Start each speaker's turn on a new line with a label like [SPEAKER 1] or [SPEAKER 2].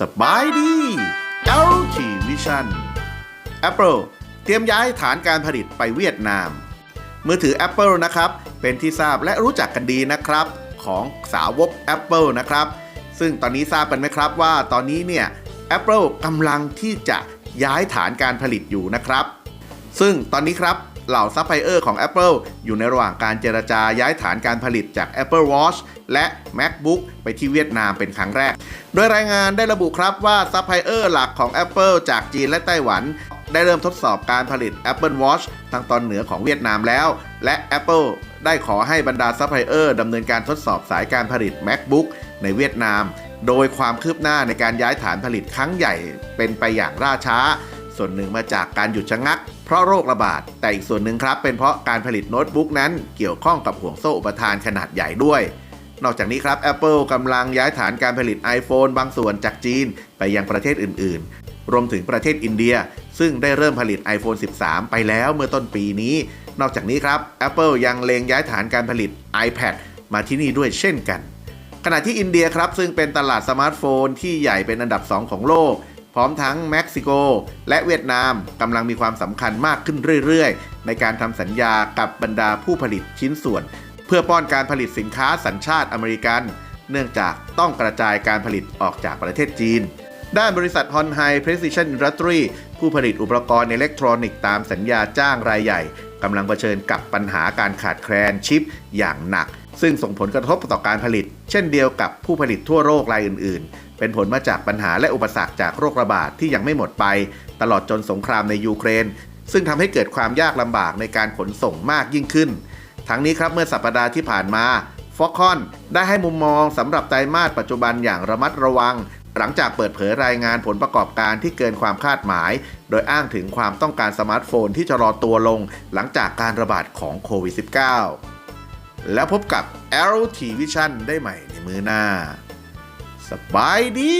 [SPEAKER 1] สบายดี LT Vision Apple เตรียมย้ายฐานการผลิตไปเวียดนาม มือถือ Apple นะครับ เป็นที่ทราบและรู้จักกันดีนะครับ ของสาวก Apple นะครับ ซึ่งตอนนี้ทราบกันไหมครับว่าตอนนี้เนี่ย Apple กำลังที่จะย้ายฐานการผลิตอยู่นะครับ ซึ่งตอนนี้ครับเหล่าซัพพลายเออร์ของ Apple อยู่ในระหว่างการเจรจาย้ายฐานการผลิตจาก Apple Watch และ MacBook ไปที่เวียดนามเป็นครั้งแรก โดยรายงานได้ระบุครับว่าซัพพลายเออร์หลักของ Apple จากจีนและไต้หวัน ได้เริ่มทดสอบการผลิต Apple Watch ทางตอนเหนือของเวียดนามแล้ว และ Apple ได้ขอให้บรรดาซัพพลายเออร์ดำเนินการทดสอบสายการผลิต MacBook ในเวียดนาม โดยความคืบหน้าในการย้ายฐานผลิตครั้งใหญ่เป็นไปอย่างล่าช้า ส่วนหนึ่งมาจากการหยุดชะงัก เพราะโรคระบาด แต่อีกส่วนหนึ่งครับเป็นเพราะการผลิตโน้ตบุ๊กนั้นเกี่ยวข้องกับห่วงโซ่อุปทานขนาดใหญ่ด้วย นอกจากนี้ครับ Apple กำลังย้ายฐานการผลิต iPhone บางส่วนจากจีนไปยังประเทศอื่น ๆ รวมถึงประเทศอินเดีย ซึ่งได้เริ่มผลิต iPhone 13 ไปแล้วเมื่อต้นปีนี้ นอกจากนี้ครับ Apple ยังเลงย้ายฐานการผลิต iPad มาที่นี่ด้วยเช่นกันขณะที่อินเดียครับซึ่งเป็นตลาดสมาร์ทโฟนที่ใหญ่เป็นอันดับ 2 ของโลก พร้อมทั้งเม็กซิโก และเวียดนามกำลังมีความสำคัญมากขึ้นเรื่อยๆ ในการทำสัญญากับบรรดาผู้ผลิตชิ้นส่วน เพื่อป้อนการผลิตสินค้าสัญชาติอเมริกัน เนื่องจากต้องกระจายการผลิตออกจากประเทศจีน ด้านบริษัท h o n h a i Precision Industry ผู้ผลิตอุปกรณ์อิเล็กทรอนิกส์ตามสัญญาจ้างรายใหญ่กำลังเผชิญกับปัญหาการขาดแคลนชิปอย่างหนัก ซึ่งส่งผลกระทบต่อการผลิต เช่นเดียวกับผู้ผลิตทั่วโลกรายอื่น ๆ เป็นผลมาจากปัญหาและอุปสรรคจากโรคระบาดที่ยังไม่หมดไป ตลอดจนสงครามในยูเครน ซึ่งทำให้เกิดความยากลำบากในการขนส่งมากยิ่งขึ้น ทั้งนี้ครับเมื่อสัปดาห์ที่ผ่านมาฟอคอนได้ให้มุมมองสำหรับไตรมาสปัจจุบันอย่างระมัดระวัง หลังจากเปิดเผยรายงานผลประกอบการที่เกินความคาดหมาย โดยอ้างถึงความต้องการสมาร์ทโฟนที่จะรอตัวลงหลังจากการระบาดของโควิด -19 แล้วพบกับ LT Vision ได้ใหม่ในมือหน้า สบายดี